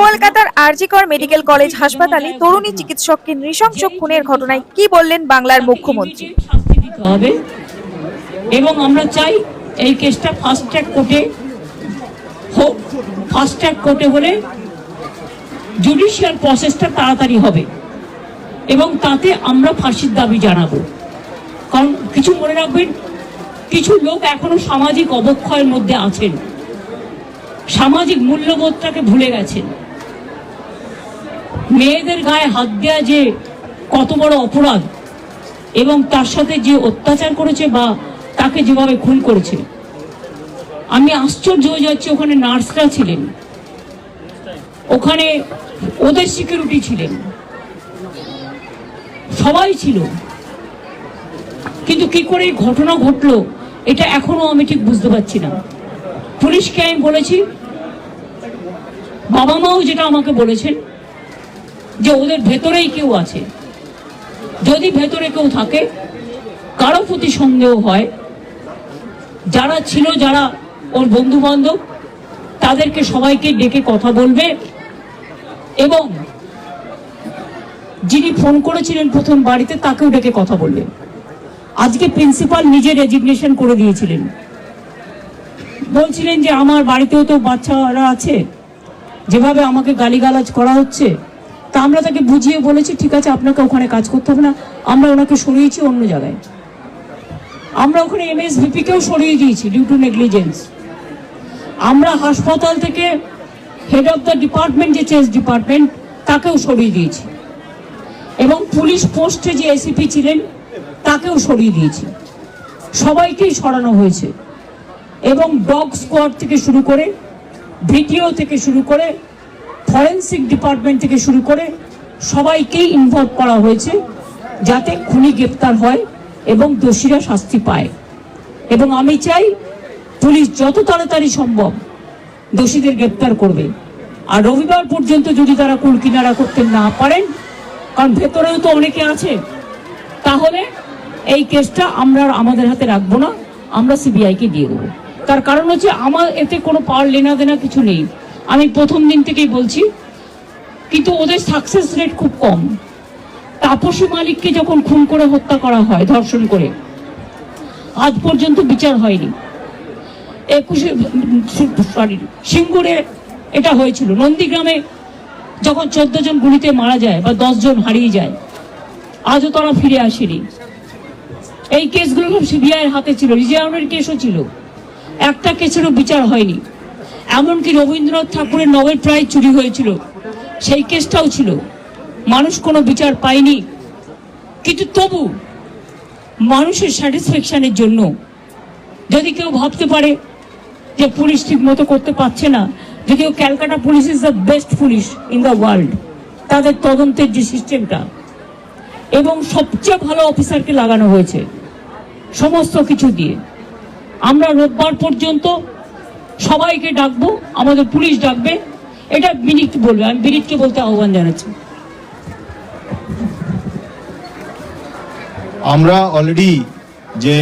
কলকাতার RG Kar medical college হাসপাতালে তরুণী চিকিৎসককে নৃশংস খুনের ঘটনায় কি বললেন বাংলার মুখ্যমন্ত্রী? হবে এবং আমরা চাই এই কেসটা ফাস্ট ট্র্যাক কোর্টে হোক ফাস্ট ট্র্যাক কোর্টে হলে জুডিশিয়াল প্রসেসটা তাড়াতাড়ি হবে এবং তাতে আমরা ফাঁসির দাবি জানাব। কারণ কিছু মনে রাখবেন কিছু লোক এখনও সামাজিক অবক্ষয়ের মধ্যে আছেন। সামাজিক মূল্যবোধটাকে ভুলে গেছেন মেয়েদের গায়ে হাত দেওয়া যে কত বড় অপরাধ, এবং তার সাথে যে অত্যাচার করেছে বা তাকে যেভাবে খুন করেছে। আমি আশ্চর্য হয়ে যাচ্ছি, ওখানে নার্সরা ছিলেন। ওখানে ওদের সিকিউরিটি ছিলেন। সবাই ছিল। কিন্তু কি করে এই ঘটনা ঘটলো, এটা এখনও আমি ঠিক বুঝতে পারছি না। পুলিশকে আমি বলেছি বাবা মাও যেটা আমাকে বলেছেন যে ওদের ভেতরেই কেউ আছে। যদি ভেতরে কেউ থাকে, কারও প্রতি সন্দেহ হয়, যারা ছিল, যারা ওর বন্ধু বান্ধব তাদেরকে সবাইকে ডেকে কথা বলবে এবং যিনি ফোন করেছিলেন প্রথম বাড়িতে, তাকেও ডেকে কথা বলবে। আজকে প্রিন্সিপাল নিজে রেজিগনেশন করে দিয়েছিলেন। বলছিলেন যে, আমার বাড়িতেও তো বাচ্চারা আছে। যেভাবে আমাকে গালিগালাজ করা হচ্ছে, তা আমরা তাকে বুঝিয়ে বলেছি, ঠিক আছে, আপনাকে ওখানে কাজ করতে হবে না, আমরা ওনাকে সরিয়েছি অন্য জায়গায়। আমরা ওখানে এমএসভিপি কেও সরিয়ে দিয়েছি ডিউ টু নেগলিজেন্স আমরা হাসপাতাল থেকে হেড অফ দ্য ডিপার্টমেন্ট যে চেস ডিপার্টমেন্ট তাকেও সরিয়ে দিয়েছি। এবং পুলিশ পোস্টে যে এসিপি ছিলেন, তাকেও সরিয়ে দিয়েছি। সবাইকেই সরানো হয়েছে। এবং ডগ স্কোয়াড থেকে শুরু করে ভিডিও থেকে শুরু করে ফরেন্সিক ডিপার্টমেন্ট থেকে শুরু করে সবাইকেই ইনভলভ করা হয়েছে যাতে খুনি গ্রেপ্তার হয় এবং দোষীরা শাস্তি পায়। এবং আমি চাই পুলিশ যত তাড়াতাড়ি সম্ভব দোষীদের গ্রেপ্তার করবে। আর রবিবার পর্যন্ত যদি তারা কুল কিনারা করতে না পারেন, কারণ ভেতরেও তো অনেকে আছে, তাহলে এই কেসটা আমরা আমাদের হাতে রাখব না, আমরা সিবিআইকে দিয়ে দেবো। তার কারণ হচ্ছে আমার এতে কোনো পাওয়ার লেনা দেনা কিছু নেই। আমি প্রথম দিন থেকেই বলছি, কিন্তু ওদের সাকসেস রেট খুব কম। তাপসী মালিককে যখন খুন করে হত্যা করা হয়, ধর্ষণ করে, আজ পর্যন্ত বিচার হয়নি। একুশে, সরি, সিঙ্গুরে এটা হয়েছিল। নন্দীগ্রামে যখন চোদ্দ জন গুলিতে মারা যায় বা জন হারিয়ে যায়, আজও তারা ফিরে আসেনি। এই কেসগুলো সব সিবিআইয়ের হাতে ছিল, রিজার্ভের কেসও ছিল। একটা কেসেরও বিচার হয়নি। এমনকি রবীন্দ্রনাথ ঠাকুরের নোবেল প্রাইজ চুরি হয়েছিল। সেই কেসটাও ছিল। মানুষ কোনো বিচার পায়নি। কিন্তু তবু মানুষের স্যাটিসফ্যাকশনের জন্য যদি কেউ ভাবতে পারে যে পুলিশ ঠিক মতো করতে পারছে না যদিও Calcutta police is the best police in the world তাদের তদন্তের যে সিস্টেমটা এবং সবচেয়ে ভালো অফিসারকে লাগানো হয়েছে, সমস্ত কিছু দিয়ে। আমরা রোববার পর্যন্ত সবাইকে ডাকবো, আমাদের পুলিশ ডাকবে। এটা বিনীত বলবে, আমি বিনীতকে বলতে আহ্বান জানাচ্ছি। আমরা অলরেডি যে